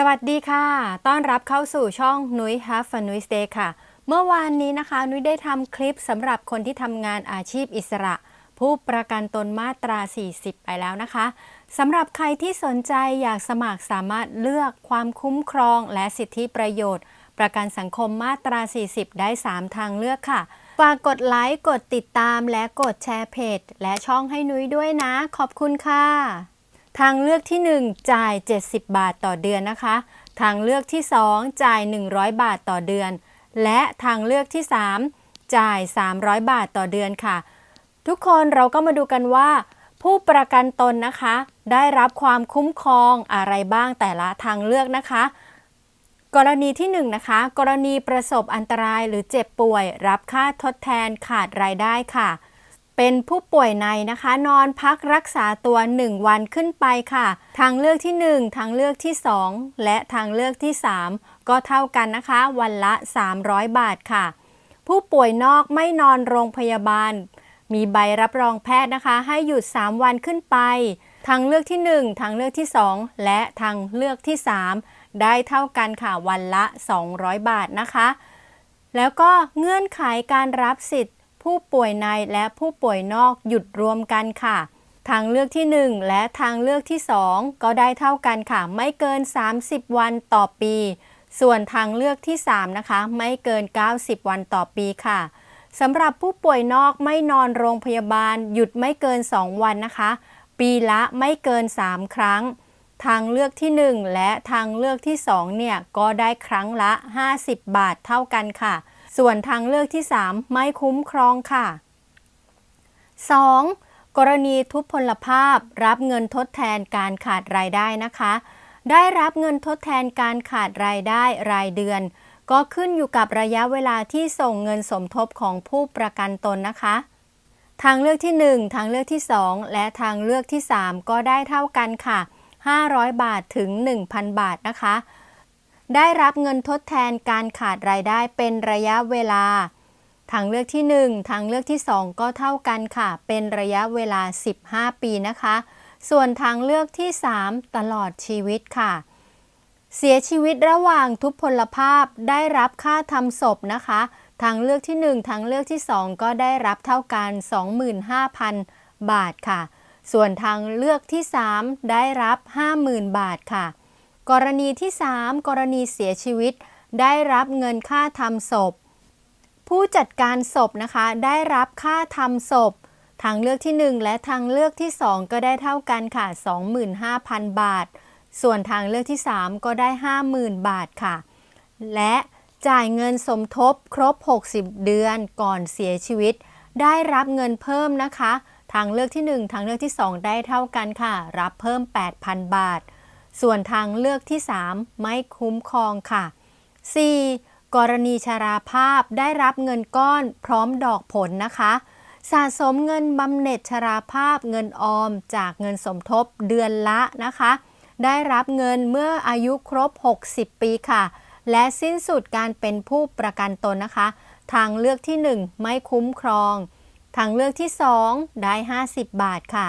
สวัสดีค่ะ ต้อนรับเข้าสู่ช่องนุ้ย Have a Nuis Day ค่ะ เมื่อวานนี้นะคะนุ้ยได้ทำคลิปสำหรับคนที่ทำงานอาชีพอิสระ ผู้ประกันตนมาตรา 40 ไปแล้วนะคะสำหรับใครที่สนใจอยากสมัครสามารถเลือกความคุ้มครองและสิทธิประโยชน์ ประกันสังคมมาตรา 40 ได้ 3 ทางเลือกค่ะ ฝากกดไลค์ กดติดตาม และกดแชร์เพจ และช่องให้นุ้ยด้วยนะ ขอบคุณค่ะ ทางเลือกที่ 1 จ่าย 70 บาทต่อเดือนนะคะ ทางเลือกที่ 2 จ่าย 100 บาทต่อเดือน และทางเลือกที่ 3 จ่าย 300 บาทต่อเดือนค่ะ ทุกคนเราก็มาดูกันว่า ผู้ประกันตนนะคะ ได้รับความคุ้มครองอะไรบ้างแต่ละทางเลือกนะคะ กรณีที่1นงนะคะ กรณีประสบอันตรายหรือเจ็บป่วย รับค่าทดแทนขาดรายได้ค่ะ เป็นผู้ป่วยในนะคะ นอนพักรักษาตัว 1 วันขึ้นไปค่ะ ทางเลือกที่ 1 ทางเลือกที่ 2 และทางเลือกที่ 3 ก็เท่ากันนะคะ วันละ 300 บาทค่ะ ผู้ป่วยนอกไม่นอนโรงพยาบาล มีใบรับรองแพทย์นะคะ ให้หยุด 3 วันขึ้นไป ทางเลือกที่ 1 ทางเลือกที่ 2 และทางเลือกที่ 3 ได้เท่ากันค่ะวันละ 200 บาทนะคะ แล้วก็เงื่อนไขการรับสิทธิ ผู้ป่วยในและผู้ป่วยนอกหยุดรวมกันค่ะ ทางเลือกที่ 1 และทางเลือกที่ 2 ก็ได้เท่ากันค่ะ ไม่เกิน 30 วันต่อปี ส่วนทางเลือกที่ 3 นะคะ ไม่เกิน 90 วันต่อปีค่ะสำหรับผู้ป่วยนอกไม่นอนโรงพยาบาล หยุดไม่เกิน 2 วันนะคะ ปีละไม่เกิน 3 ครั้ง ทางเลือกที่ 1 และทางเลือกที่ 2 เนี่ย ก็ได้ครั้งละ 50 บาทเท่ากันค่ะ ส่วนทางเลือกที่ 3 ไม่คุ้มครองค่ะ 2. กรณีทุพพลภาพรับเงินทดแทนการขาดรายได้นะคะ ได้รับเงินทดแทนการขาดรายได้รายเดือน ก็ขึ้นอยู่กับระยะเวลาที่ส่งเงินสมทบของผู้ประกันตนนะคะ ทางเลือกที่ 1 ทางเลือกที่ 2 และทางเลือกที่ 3 ก็ได้เท่ากันค่ะ 500 บาทถึง 1,000 บาทนะคะ ได้รับเงินทดแทนการขาดรายได้เป็นระยะเวลา ทางเลือกที่ 1 ทางเลือกที่ 2 ก็เท่ากันค่ะ เป็นระยะเวลา 15 ปีนะคะ ส่วนทางเลือกที่ 3 ตลอดชีวิตค่ะ เสียชีวิตระหว่างทุพพลภาพได้รับค่าทำศพนะคะ ทางเลือกที่ 1 ทางเลือกที่ 2 ก็ได้รับเท่ากัน 25,000 บาทค่ะ ส่วนทางเลือกที่ 3 ได้รับ 50,000 บาทค่ะ กรณีที่ 3 กรณีเสียชีวิต ได้รับเงินค่าทำศพ ผู้จัดการศพนะคะ ได้รับค่าทำศพ ทางเลือกที่ 1 และทางเลือกที่ 2 ก็ได้เท่ากันค่ะ 25,000 บาท ส่วนทางเลือกที่ 3 ก็ได้ 50,000 บาทค่ะ และจ่ายเงินสมทบครบ 60 เดือนก่อนเสียชีวิต ได้รับเงินเพิ่มนะคะ ทางเลือกที่ 1 ทางเลือกที่ 2 ได้เท่ากันค่ะ รับเพิ่ม 8,000 บาท ส่วนทางเลือกที่ 3 ไม่คุ้มครองค่ะ 4. กรณีชราภาพได้รับเงินก้อนพร้อมดอกผลนะคะ สะสมเงินบำเหน็จชราภาพเงินออมจากเงินสมทบเดือนละนะคะ ได้รับเงินเมื่ออายุครบ 60 ปีค่ะ และสิ้นสุดการเป็นผู้ประกันตนนะคะ ทางเลือกที่ 1 ไม่คุ้มครอง ทางเลือกที่ 2 ได้ 50 บาทค่ะ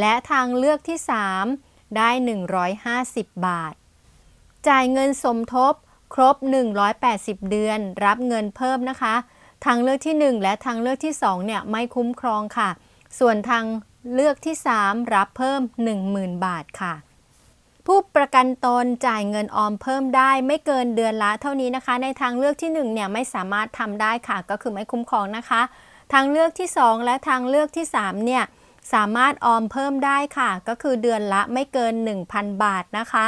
และทางเลือกที่ 3 ได้ 150 บาท จ่ายเงินสมทบครบ 180 เดือน รับเงินเพิ่มนะคะ ทางเลือกที่ 1 และทางเลือกที่ 2 เนี่ยไม่คุ้มครองค่ะ ส่วนทางเลือกที่ 3 รับเพิ่ม 10,000 บาทค่ะ ผู้ประกันตนจ่ายเงินออมเพิ่มได้ไม่เกินเดือนละเท่านี้นะคะ ในทางเลือกที่ 1 เนี่ยไม่สามารถทำได้ค่ะ ก็คือไม่คุ้มครองนะคะ ทางเลือกที่ 2 และทางเลือกที่ 3 เนี่ย สามารถออมเพิ่มได้ค่ะ ก็คือเดือนละไม่เกิน 1,000 บาทนะคะ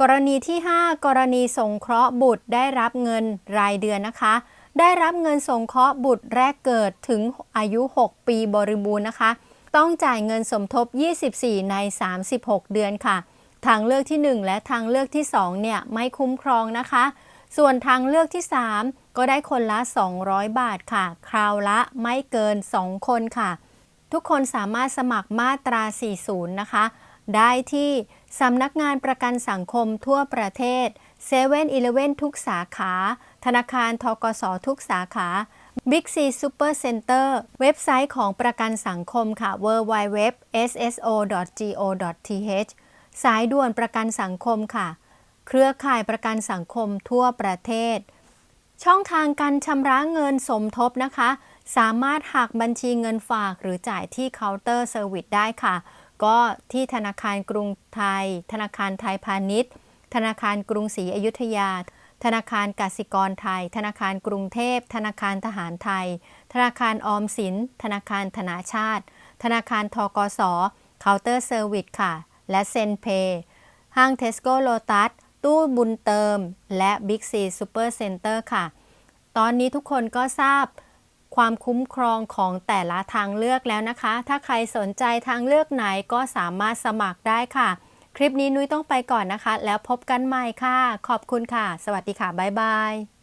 กรณีที่ 5 กรณีสงเคราะห์บุตรได้รับเงินรายเดือนนะคะ ได้รับเงินสงเคราะห์บุตรแรกเกิดถึงอายุ 6 ปีบริบูรณ์นะคะ ต้องจ่ายเงินสมทบ 24 ใน 36 เดือนค่ะ ทางเลือกที่ 1 และทางเลือกที่2เนี่ยไม่คุ้มครองนะคะ ส่วนทางเลือกที่ 3 ก็ได้คนละ 200 บาทค่ะ คราวละไม่เกิน 2 คนค่ะ ทุกคนสามารถสมัครมาตรา 40 นะคะ ได้ที่สำนักงานประกันสังคมทั่วประเทศ7 e เ e ่ e อทุกสาขา ธนาคารทกสทุกสาขา Big C Super Center เว็บไซต์ของประกันสังคมค่ะ www.sso.go.th สายด่วนประกันสังคมค่ะ เครือข่ายประกันสังคมทั่วประเทศ ช่องทางการชำระเงินสมทบนะคะ สามารถหักบัญชีเงินฝากหรือจ่ายที่เคาน์เตอร์เซอร์วิสได้ค่ะ ก็ที่ธนาคารกรุงไทย ธนาคารไทยพาณิชย์ ธนาคารกรุงศรีอยุธยา ธนาคารกสิกรไทย ธนาคารกรุงเทพ ธนาคารทหารไทย ธนาคารออมสิน ธนาคารธนาชาติ ธนาคารทกสเคาน์เตอร์เซอร์วิสค่ะ และเซนเพย์ห้างเทสโก้โลตัส ตู้บุญเติม และบิ๊กซีซูเปอร์เซ็นเตอร์ค่ะ ตอนนี้ทุกคนก็ทราบความคุ้มครองของแต่ละทางเลือกแล้วนะคะ ถ้าใครสนใจทางเลือกไหนก็สามารถสมัครได้ค่ะ คลิปนี้นุ้ยต้องไปก่อนนะคะ แล้วพบกันใหม่ค่ะ ขอบคุณค่ะ สวัสดีค่ะ บ๊ายบาย